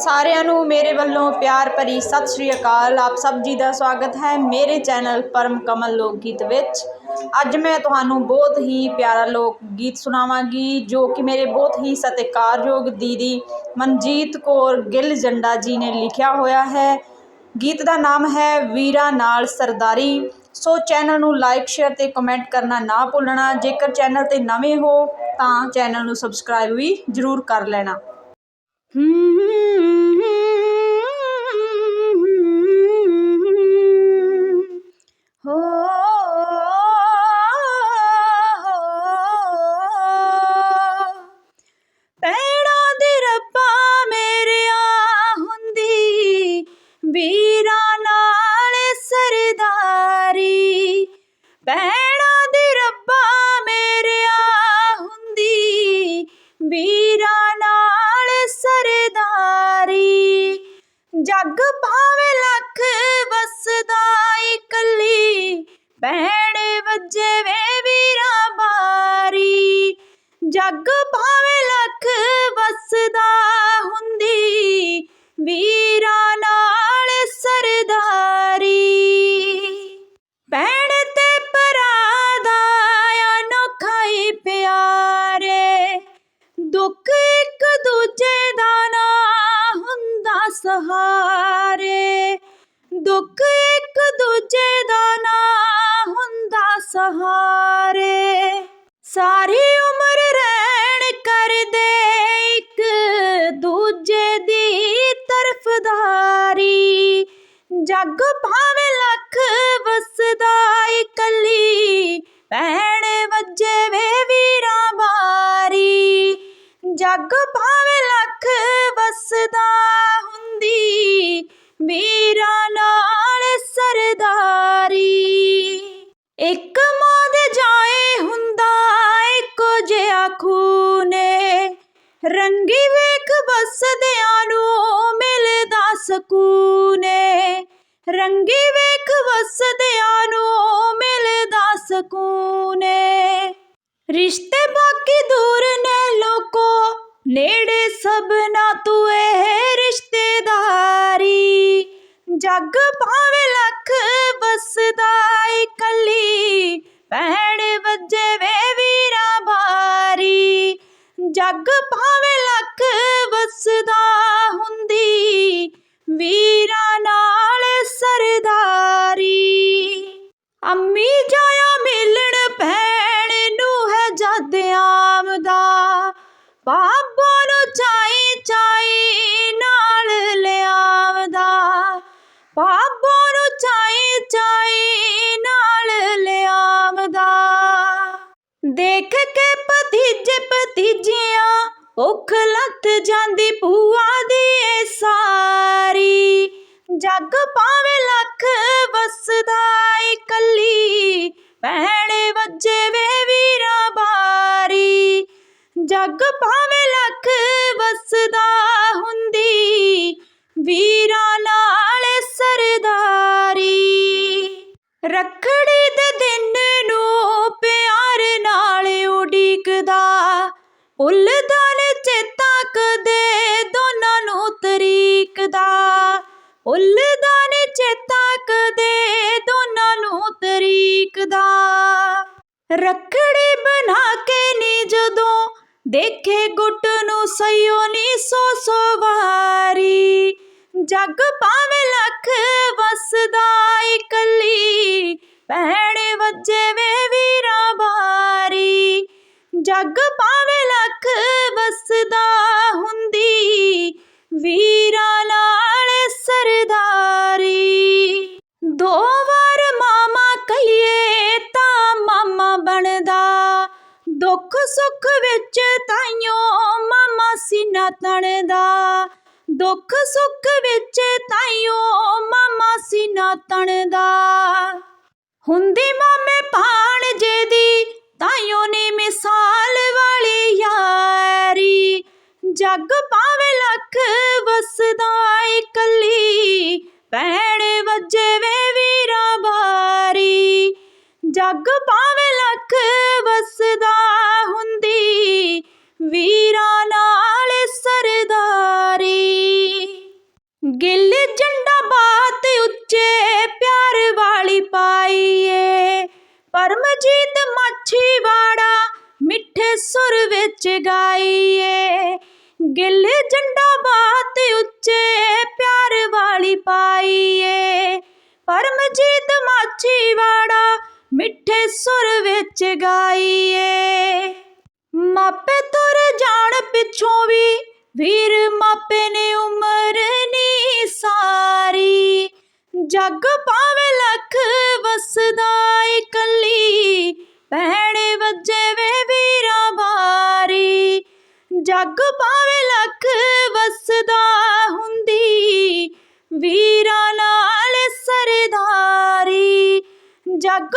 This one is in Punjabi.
ਸਾਰਿਆਂ ਨੂੰ ਮੇਰੇ ਵੱਲੋਂ ਪਿਆਰ ਭਰੀ ਸਤਿ ਸ਼੍ਰੀ ਅਕਾਲ। ਆਪ ਸਭ ਜੀ ਦਾ ਸਵਾਗਤ ਹੈ ਮੇਰੇ ਚੈਨਲ ਪਰਮ ਕਮਲ ਲੋਕ ਗੀਤ ਵਿੱਚ। ਅੱਜ ਮੈਂ ਤੁਹਾਨੂੰ ਬਹੁਤ ਹੀ ਪਿਆਰਾ ਲੋਕ ਗੀਤ ਸੁਣਾਵਾਂਗੀ, ਜੋ ਕਿ ਮੇਰੇ ਬਹੁਤ ਹੀ ਸਤਿਕਾਰਯੋਗ ਦੀਦੀ ਮਨਜੀਤ ਕੌਰ ਗਿੱਲ ਜੰਡਾ ਜੀ ਨੇ ਲਿਖਿਆ ਹੋਇਆ ਹੈ। ਗੀਤ ਦਾ ਨਾਮ ਹੈ ਵੀਰਾ ਨਾਲ ਸਰਦਾਰੀ। ਸੋ ਚੈਨਲ ਨੂੰ ਲਾਈਕ, ਸ਼ੇਅਰ ਤੇ ਕਮੈਂਟ ਕਰਨਾ ਨਾ ਭੁੱਲਣਾ। ਜੇਕਰ ਚੈਨਲ ਤੇ ਨਵੇਂ ਹੋ ਤਾਂ ਚੈਨਲ ਨੂੰ ਸਬਸਕ੍ਰਾਈਬ ਵੀ ਜ਼ਰੂਰ ਕਰ ਲੈਣਾ। ਹੋ ਵੀਰਾਂ ਨਾਲ ਸਰਦਾਰੀ। ਜੱਗ ਭਾਵੇਂ ਲੱਖ ਵਸਦਾ ਇਕੱਲੀ ਭੈਣ ਵੱਜੇ ਸਹਾਰੇ। ਦੁੱਖ ਇੱਕ ਦੂਜੇ ਦਾ ਨਾ ਹੁੰਦਾ ਸਹਾਰੇ। ਸਾਰੀ ਉਮਰ ਰਹਿਣ ਕਰਦੇ ਇੱਕ ਦੂਜੇ ਦੀ ਤਰਫਦਾਰੀ। ਜੱਗ ਭਾਵੇਂ ਲੱਖ ਵਸਦਾ ਇਕੱਲੀ ਭੈਣ ਵੱਜੇ ਵੇ ਵੀਰਾਂ। ਬਾਰੀ ਜੱਗ ਭਾਵੇਂ ਲੱਖ ਵਸਦਾ ਵੇਖ ਨੂੰ ਮਿਲਦਾ ਸਕੂਨੇ। ਰੰਗੀ ਵੇਖ ਵਸਦਿਆਂ ਨੂੰ ਮਿਲਦਾ ਸਕੂਨੇ। ਰਿਸ਼ਤੇ ਬਾਕੀ ਦੂਰ ਨੇ ਲੋਕੋ, ਨੇੜੇ ਸਭ ਤੂੰ ਇਹ ਰਿਸ਼ਤੇਦਾਰੀ। ਜੱਗ ਭਾਵੇਂ ਲੱਖ ਵਸਦਾ ਇਕੱਲੀ ਭੈਣ ਵੱਜੇ ਵੇ ਵੀਰਾ ਬਾਰੀ ਜੱਗ ਭਾਵੇਂ ਲੱਖ ਵਸਦਾ ਹੁੰਦੀ, ਵੀਰਾਂ ਨਾਲ ਸਰਦਾਰੀ। ਅੰਮੀ ਜਾਇਆ ਮਿਲਣ ਭੈਣ ਨੂੰ ਹੈ ਜਦ ਆਮਦਾ ਬਾਬਾ ਨੂੰ ਚਾਈ ਚਾਈ ਨਾਲ ਲਿਆਵਦਾ। ਬਾਬਾ ਨੂੰ ਚਾਈ ਚਾਈ ਨਾਲ ਲਿਆਵਦਾ। ਦੇਖ ਕੇ ਭਤੀਜੇ ਭਤੀਜੀਆਂ ਭੁੱਖ ਲੱਥ ਜਾਂਦੀ ਪੂਆ ਦੀ ਏ ਸਾਰੀ। ਜੱਗ ਭਾਵੇਂ ਲੱਖ ਵਸਦਾ ਇਕੱਲੀ ਭੈਣ ਵੱਜੇ ਵੇ ਵੀਰਾਂ ਬਾਰੀ। ਜੱਗ ਭਾਵੇਂ ਲੱਖ ਵਸਦਾ ਹੁੰਦੀ, ਵੀਰਾਂ ਨਾਲ ਸਰਦਾਰੀ। ਰੱਖੜੀ ਦੇ ਦਿਨ ਨੂੰ ਪਿਆਰ ਨਾਲ ਉਡੀਕਦਾ ਭੁੱਲਦਾ ਰੱਖੜੀ ਬਣਾ ਕੇ ਨੀ ਜਦੋਂ ਦੇਖੇ ਗੁੱਟ ਨੂੰ ਸਈਓ ਨੀ ਸੋ ਸੋ ਵਾਰੀ। ਜੱਗ ਭਾਵੇਂ ਲੱਖ ਵਸਦਾ ਇਕੱਲੀ ਭੈਣ ਵੱਜੇ ਵੇ ਵੀਰਾਂ। ਬਾਰੀ ਜੱਗ ਭਾਵੇਂ ਲੱਖ ਵਸਦਾ ਹੁੰਦੀ, ਵੀਰਾਂ ਨਾਲ ਸਰਦਾਰੀ। ਦੋ ਸੁੱਖ ਵਿੱਚ ਤਾਈਓ, ਮਾਮਾ ਸੀਨਾ ਤਣਦਾ। ਦੁੱਖ ਸੁੱਖ ਵਿੱਚ ਤਾਈਓ, ਮਾਮਾ ਸੀਨਾ ਤਣਦਾ। ਹੁੰਦੀ ਮਾਮੇ ਭਾਣਜੇ ਦੀ ਤਾਈਓ ਨੇ ਮਿਸਾਲ ਵਾਲੀ ਯਾਰੀ। ਜੱਗ ਭਾਵੇਂ ਲੱਖ ਵਸਦਾ ਇਕੱਲੀ ਭੈਣ ਵੱਜੇ ਵੇ ਵੀਰਾ। ਬਾਰੀ ਜੱਗ ਭਾਵੇਂ ਲੱਖ ਪਰਮਜੀਤ ਮਾਛੀਵਾੜਾ ਮਿੱਠੇ ਸੁਰ ਵਿੱਚ ਗਾਈਏ। ਗਿੱਲ ਜੰਡਾ ਬਾਤ ਉੱਚੇ ਪਿਆਰ ਵਾਲੀ ਪਾਈਏ। ਪਰਮਜੀਤ ਮਾਛੀਵਾੜਾ ਮਿੱਠੇ ਸੁਰ ਵਿੱਚ ਗਾਈਏ। ਮਾਪੇ ਤੁਰ ਜਾਣ ਪਿੱਛੋਂ ਵੀ ਵੀਰ ਮਾਪੇ ਨੇ ਉਮਰ ਨੀ ਸਾਰੀ। ਜੱਗ ਵਸਦਾ ਜੱਗ ਭਾਵੇਂ ਲੱਖ ਵਸਦਾ ਹੁੰਦੀ ਵੀਰਾਂ ਨਾਲ ਸਰਦਾਰੀ ਜੱਗ